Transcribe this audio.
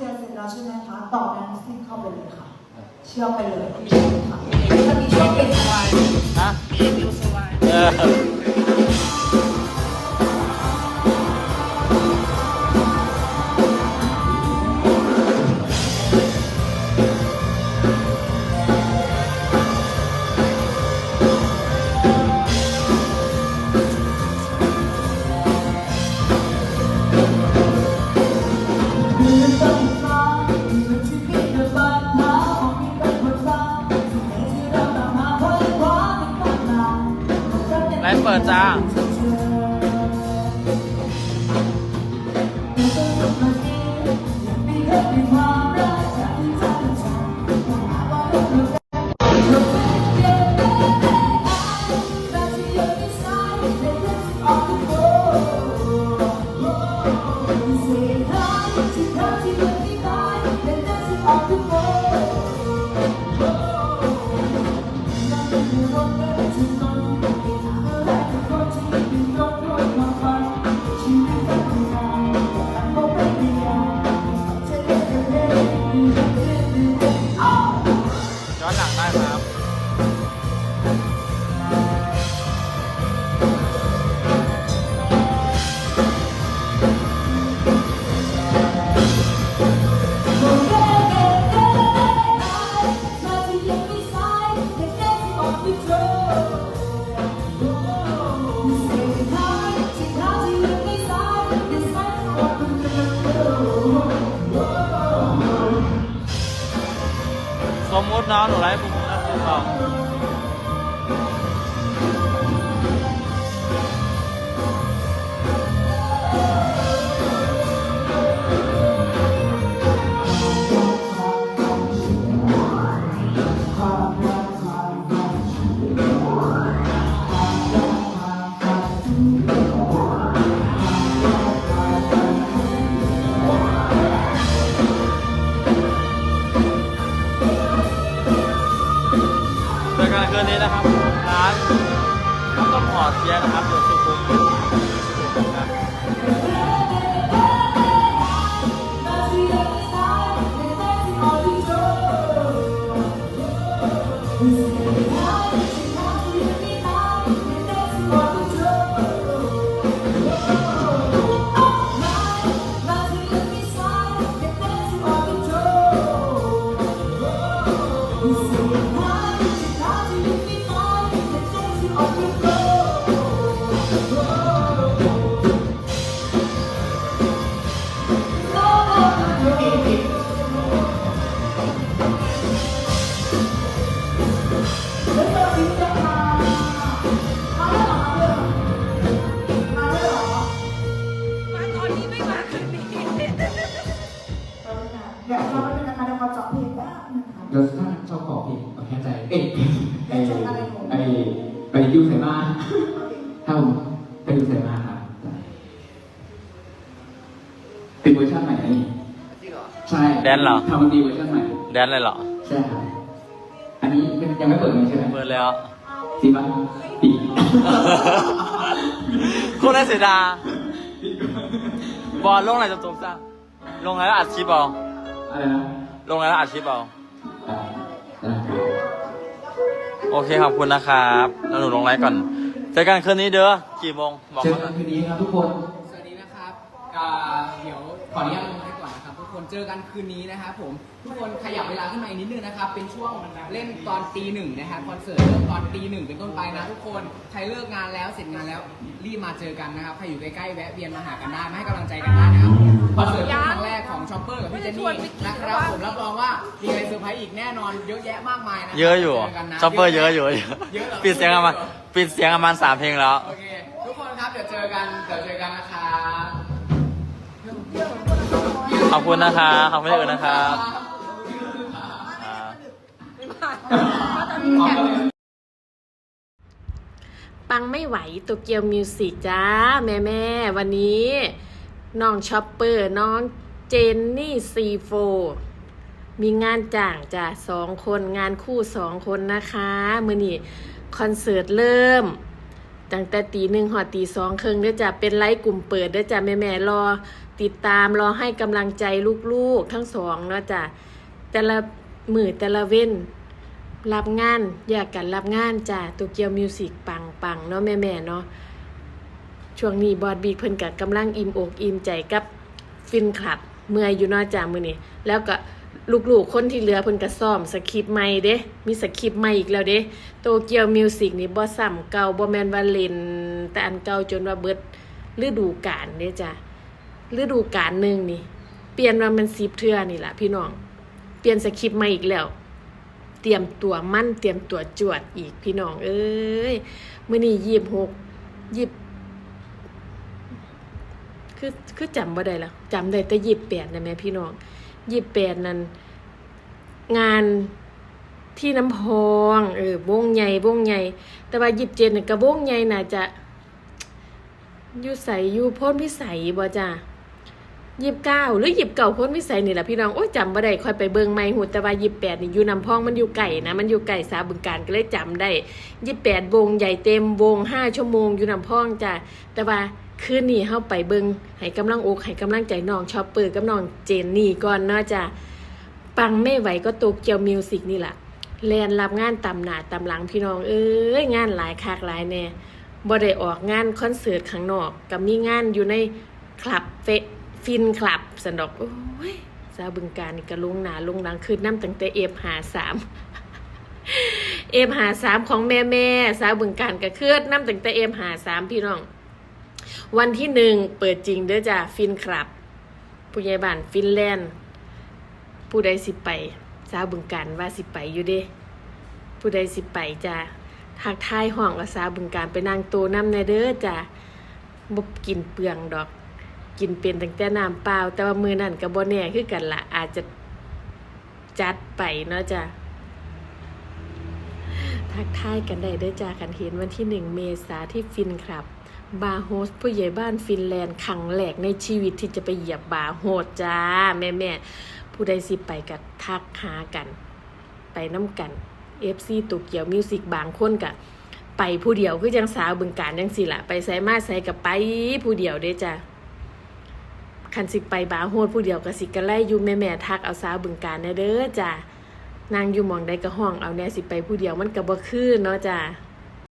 เสร็จแล้วใช่ไหมคะต่อแดนซิ่งเข้าไปเลยค่ะ เชื่อมไปเลยค่ะจะมีช่วงปิดไว้ฮะ เออ สมมุติ น้ำต้มหอดเเอาแค่ใจเอ๊ะไอไอไปยูไซมาถ้าผมไปยูไซมาครับเป็นเวอร์ชันใหม่นี่ใช่แดนเหรอทำมันดีเวอร์ชันใหม่แดนเลยเหรอใช่ครับอันนี้ยังไม่เปิดเลยใช่ไหมเปิดแล้วจริงปะปีคุณน่าเสียดายบอลลงอะไรจบซะลงแล้วอัดคลิปเอาอะไรนะลงแล้วอัดคลิปเอา โอเคขอบคุณนะครับแล้วหนูลงไลฟ์ก่อนเจอกันคืนนี้เด้อกี่โมงบอกเจอเขาหกัน่นอยคืนนี้ครับทุกคน สวัสดีนะครับอ่าเดี๋ยวขออนุญาตลงให้ก่อนนะครับทุกคนเจอกันคืนนี้นะครับผมทุกคนขยับเวลาขึ้นมาอีกนิดนึงนะครับเป็นช่วงเล่นตอนตีหนึ่งนะครับคอนเสิร์ตเริ่มตอนตีหนึ่งเป็นต้นไปนะทุกคนใครเลิกงานแล้วเสร็จงานแล้วรีบมาเจอกันนะครับใครอยู่ใกล้ๆแวะเวียนมาหากันได้มาให้กำลังใจกันได้นะครับคอนเสิร์ตเป็นครั้งแรกของชอปเปอร์กับพี่เจนนี่นะครับผมรับรองว่ามีอะไรเซอร์ไพรส์อีกแน่นอนเยอะแยะมากมายนะเยอะอยู่จกันนะช็อปเปอร์เยอะอยู่เยอะหรอปิดเสียงประมาณปิดเสียงประมาณสามเพลงแล้ว โอเคทุกคนครับเดี๋ยวเจอกันเดี๋ยวเจอกันนะครับขอบคุณนะครับขอบคุณที่อื่นนะครับปังไม่ไหวโตเกียวมิวสิกจ้า แม่แม่ๆวันนี้ น้องช็อปเปอร์ น้องเจนนี่ซีโฟ มีงานจ้างจ้ะสองคนงานคู่สองคนนะคะมือนี้คอนเสิร์ตเริ่ม ตั้งแต่ตีหนึ่งหอดตีสองครึ่งเด้อจ้ะเป็นไลฟ์กลุ่มเปิดเด้อจ้ะแม่แม่รอ ติดตามรอให้กำลังใจลูกๆทั้งสองเนาะจ้ะแต่ละมือแต่ละเว้นรับงานแยากกันรับงานจ้ะตัวเกียวมิวสิกปังปังเนาะแม่แม่เนาะช่วงนี้บอดบีเพิ่นกับกำลังอิ่มอกอิ่มใจกับฟินคลับ เมื่อยอยู่เนอกจากมือนี้แล้วก็ ลูกๆ คนที่เหลือเพิ่นก็ซ่อมสคริปต์ใหม่เด้ มีสคริปต์ใหม่อีกแล้วเด้ โตเกียวมิวสิกนี่บ่ซ้ำเก่าบ่แม่นว่าเล่นแต่อันเก่าจนว่าเบิดฤดูกาลเด้จ้ะฤดูกาลหนึงนี่ เปลี่ยนว่ามัน10เทื่อนี่ล่ะพี่น้อง เปลี่ยนสคริปต์ใหม่อีกแล้ว เตรียมตัวมั่นเตรียมตัวจวดอีกพี่น้อง เอ้ยมื้อนี้ยี่สิบหกยี่สิบคือคือจำบ่ได้แล้วจำได้แต่ยี่สิบแปดนะแม่พี่น้อง ยี่สิบแปดนั้นงานที่น้ำพองเออวงใหญ่วงใหญ่ แต่ว่ายี่สิบเจ็ดนี่ก็วงใหญ่น่าจะยู่ใสยู่พ้นพิสัยบ่จ้ายี่สิบเก้าหรือยี่สิบเก้าพ้นวิสัยนี่แหละพี่น้องโอ้ยจำบ่ได้ค่อยไปเบิ่งไม่หูแต่ว่ายี่สิบแปดนี่อยู่นำพองมันอยู่ไก่นะมันอยู่ไก่สาบึงการก็เลยจำได้ยี่สิบแปดวงใหญ่เต็มวงห้าชั่วโมงอยู่นำพองจ้ะแต่ว่า คืนนี้เข้าไปเบิงให้กำลังอกให้กำลังใจน้องชอปเปอร์กับน้องเจนนี่ก่อนเนาะจะปังไม่ไหวก็โตเกียวมิวสิกนี่แหละแลนรับงานตำหนาตำหลังพี่น้องเอ้ยงานหลายคักหลายแน่บ่ได้ออกงานคอนเสิร์ตข้างนอกก็มีงานอยู่ในคลับเฟฟินคลับสันดอกโอ้ยสาบึงการนี่ก็ลงหนาลงหลังคืนน้ำตั้งแต่เอฟหาสามเอฟหาสามของแม่แม่สาวบึงการก็คืนน้ำตั้งแต่เอฟหาสามพี่น้อง วันที่หนึ่งเปิดจริงเด้อจ้ะฟินคลับ ผู้ใหญ่บ้านฟินแลนด์ ผู้ใดสิไปสาวบึงการว่าสิไปอยู่เด้ ผู้ใดสิไปจ้ะทักทายห้องว่าสาวบึงการไปนั่งโตน้ำในเด้อจ้ะบบกินเปลืองดอก กินเป็นตั้งแต่น้ำเปล่า แต่ว่ามือนั่นกับบ่แน่คือกันละอาจจะจัดไปเนาะจ้ะ ทักทายกันได้เด้อจ้ากันเห็นวันที่หนึ่งเมษาที่ฟินครับ บาโฮสผู้ใหญ่บ้านฟินแลนด์ครั้งแรกในชีวิตที่จะไปเหยียบบาโฮสจ้า แม่แม่ผู้ใดสิไปกับทักหากัน ไปน้ำกัน FC ตุกเกียวมิวสิกบางคนกะไปผู้เดียวคือจังสาวบึงการจังสิละไปใส่มาใส่กับไปผู้เดียวเด้จ้าคันสิไปบาโฮดผู้เดียวก็สิกระไลอยู่แม่แม่ทักเอาสาวบึงการแน่เด้อจ้ะ นางอยู่มองใดก็ห้องเอาแน่สิไปผู้เดียวมันก็บ่คือเนาะจ้ะ